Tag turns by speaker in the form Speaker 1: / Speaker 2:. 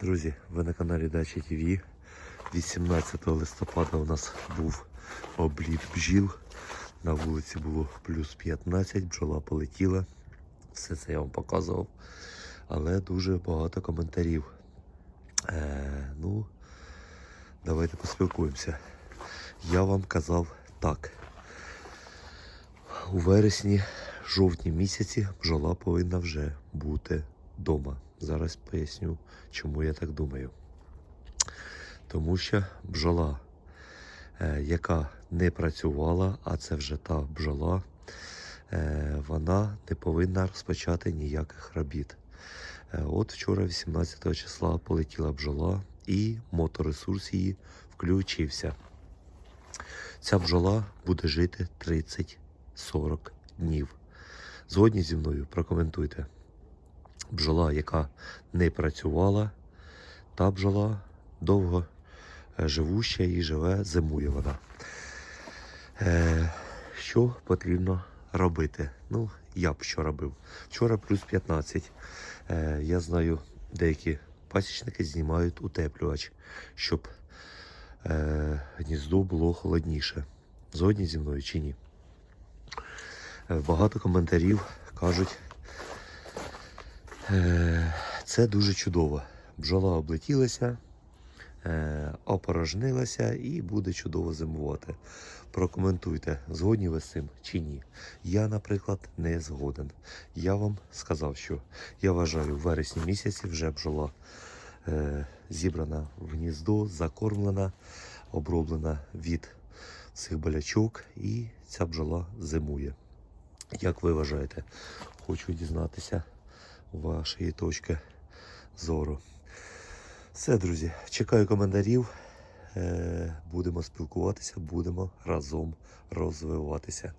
Speaker 1: Друзі, ви на каналі Дача ТВ. 18 листопада у нас був обліт бджіл. На вулиці було плюс 15, бджола полетіла. Все це я вам показував. Але дуже багато коментарів. Е, ну, давайте поспілкуємося. Я вам казав так. У вересні, жовтні місяці бджола повинна вже бути вдома. Зараз поясню, чому я так думаю. Тому що бджола, е, яка не працювала, а це вже та бджола, е, вона не повинна розпочати ніяких робіт. Е, От вчора, 18 числа, полетіла бджола і моторесурс її включився. Ця бджола буде жити 30-40 днів. Згодні зі мною прокоментуйте. Бджола, яка не працювала, та бджола довго е, живуща і живе, зимує вона. Е, що потрібно робити? Ну, я б що робив. Вчора плюс 15. Е, я знаю, деякі пасічники знімають утеплювач, щоб е, гніздо було холодніше. Згодні зі мною чи ні? Е, багато коментарів кажуть, це дуже чудово. Бджола облетілася, е, опорожнилася і буде чудово зимувати. Прокоментуйте, згодні ви з цим чи ні. Я, наприклад, не згоден. Я вам сказав, що я вважаю, в вересні місяці вже бджола е, зібрана в гніздо, закормлена, оброблена від цих болячок, і ця бджола зимує. Як ви вважаєте? Хочу дізнатися вашої точки зору. Все, друзі, чекаю коментарів. Е, Будемо спілкуватися, будемо разом розвиватися.